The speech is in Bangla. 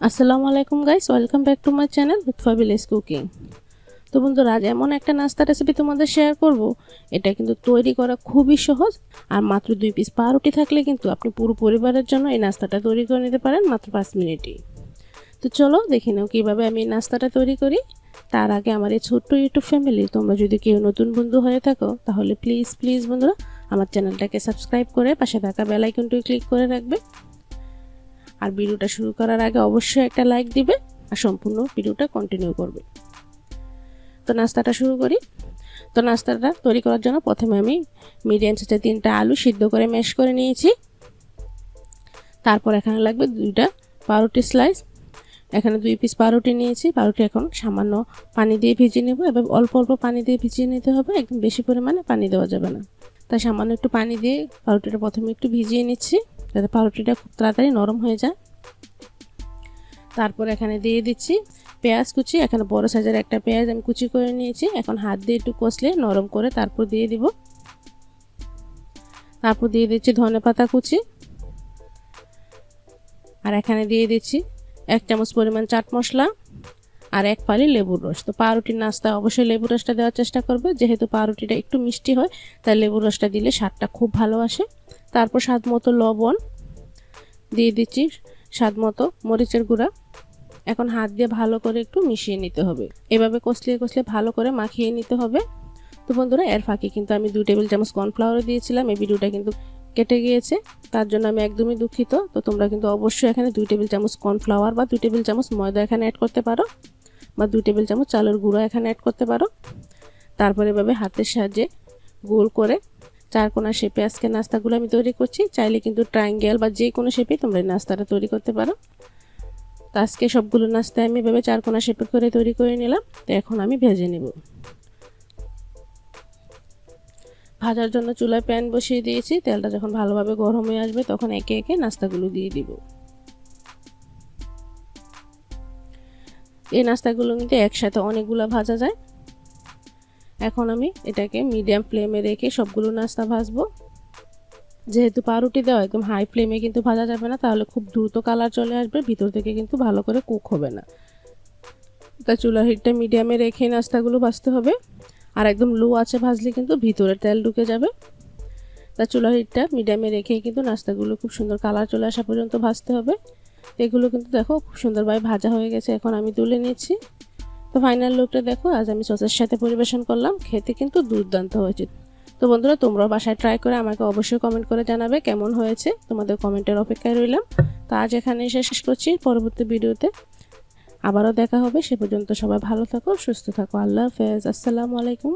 আসসালামু আলাইকুম guys welcome back to my channel Lutfa village cooking তো বন্ধুরা, আজ এমন একটা নাস্তা রেসিপি তোমাদের শেয়ার করব। এটা কিন্তু তৈরি করা খুবই সহজ, আর মাত্র দুই পিস পাউরুটি থাকলে কিন্তু আপনি পুরো পরিবারের জন্য এই নাস্তাটা তৈরি করে নিতে পারেন মাত্র পাঁচ মিনিটেই। তো চলো দেখে নাও কীভাবে আমি এই নাস্তাটা তৈরি করি। তার আগে আমার এই ছোট্ট ইউটিউব ফ্যামিলি তোমরা যদি কেউ নতুন বন্ধু হয়ে থাকো, তাহলে প্লিজ প্লিজ বন্ধুরা, আমার চ্যানেলটাকে সাবস্ক্রাইব করে পাশে থাকা বেল আইকনটি ক্লিক করে রাখবে। আর ভিডিওটা শুরু করার আগে অবশ্যই একটা লাইক দিবে আর সম্পূর্ণ ভিডিওটা কন্টিনিউ করবে। তো নাস্তাটা শুরু করি। তো নাস্তাটা তৈরি করার জন্য প্রথমে আমি মিডিয়াম সাইজের তিনটা আলু সিদ্ধ করে ম্যাশ করে নিয়েছি। তারপর এখানে লাগবে দুইটা পাউরুটি স্লাইস এখানে দুই পিস পাউরুটি নিয়েছি। পাউরুটি এখন সামান্য পানি দিয়ে ভিজিয়ে নেব এবং অল্প অল্প পানি দিয়ে ভিজিয়ে নিতে হবে। একদম বেশি পরিমাণে পানি দেওয়া যাবে না। তাই সামান্য একটু পানি দিয়ে পাউরুটিটা প্রথমে একটু ভিজিয়ে নিচ্ছি। যাতে পাউরুটিটা খুব তাড়াতাড়ি নরম হয়ে যায়। তারপর এখানে দিয়ে দিচ্ছি পেঁয়াজ কুচি। এখানে বড় সাইজের একটা পেঁয়াজ আমি কুচি করে নিয়েছি। এখন হাত দিয়ে একটু কষলে নরম করে তারপর দিয়ে দিব। তারপর দিয়ে দিচ্ছি ধনে পাতা কুচি। আর এখানে দিয়ে দিচ্ছি এক চামচ পরিমাণ চাট মশলা। আর এক ফালি লেবুর রস। তো পাউরুটির নাস্তা অবশ্যই লেবুর রসটা দেওয়ার চেষ্টা করবে। যেহেতু পাউরুটিটা একটু মিষ্টি হয়, তাই লেবুর রসটা দিলে স্বাদটা খুব ভালো আসে। তারপর স্বাদ মতো লবণ দিয়ে দিচ্ছি স্বাদ মতো মরিচের গুঁড়া। এখন হাত দিয়ে ভালো করে একটু মিশিয়ে নিতে হবে। এভাবে কষলিয়ে কষলে ভালো করে মাখিয়ে নিতে হবে। তো বন্ধুরা, এর ফাঁকে কিন্তু আমি দুই টেবিল চামচ কর্নফ্লাওয়ারও দিয়েছিলাম। এই ভিডিওটা কিন্তু কেটে গিয়েছে। তার জন্য আমি একদমই দুঃখিত। তো তোমরা কিন্তু অবশ্যই এখানে দুই টেবিল চামচ কর্নফ্লাওয়ার বা দুই টেবিল চামচ ময়দা এখানে অ্যাড করতে পারো। বা দুই টেবিল চামচ চালের গুঁড়ো এখানে অ্যাড করতে পারো। তারপরে এভাবে হাতের সাহায্যে গোল করে চার কোনা শেপে আজকে নাস্তাগুলো আমি তৈরি করছি। চাইলে কিন্তু ট্রায়াঙ্গেল বা যে কোনো শেপে তোমরা এই নাস্তাটা তৈরি করতে পারো। তো আজকে সবগুলো নাস্তা আমি এভাবে চার কোনা শেপে করে তৈরি করে নিলাম। তো এখন আমি ভেজে নেব। ভাজার জন্য চুলায় প্যান বসিয়ে দিয়েছি। তেলটা যখন ভালোভাবে গরম হয়ে আসবে তখন একে একে নাস্তাগুলো দিয়ে দিব। এই নাস্তাগুলো কিন্তু একসাথে অনেকগুলো ভাজা যায়। এখন আমি এটাকে মিডিয়াম ফ্লেমে রেখে সবগুলো নাস্তা ভাজবো। যেহেতু পাউরুটি দেওয়া একদম হাই ফ্লেমে কিন্তু ভাজা যাবে না, তাহলে খুব দ্রুত কালার চলে আসবে, ভিতর থেকে কিন্তু ভালো করে কুক হবে না। তা চুলার হিটটা মিডিয়ামে রেখে নাস্তাগুলো ভাজতে হবে। আর একদম লো আছে ভাজলে কিন্তু ভিতরে তেল ঢুকে যাবে। তা চুলার হিটটা মিডিয়ামে রেখে কিন্তু নাস্তাগুলো খুব সুন্দর কালার চলে আসা পর্যন্ত ভাজতে হবে। এগুলো কিন্তু দেখো খুব সুন্দরভাবে ভাজা হয়ে গেছে, এখন আমি তুলে নিচ্ছি তো ফাইনাল লুকটা দেখো, আজ আমি সসের সাথে পরিবেশন করলাম, খেতে কিন্তু দুর্দান্ত হয়েছে। তো বন্ধুরা, তোমরাও বাসায় ট্রাই করে আমাকে অবশ্যই কমেন্ট করে জানাবে কেমন হয়েছে, তোমাদের কমেন্টের অপেক্ষায় রইলাম। তো আজ এখানে শেষ করছি, পরবর্তী ভিডিওতে আবারও দেখা হবে, সে পর্যন্ত সবাই ভালো থাকো, সুস্থ থাকো, আল্লাহ হাফেজ, আসসালামু আলাইকুম।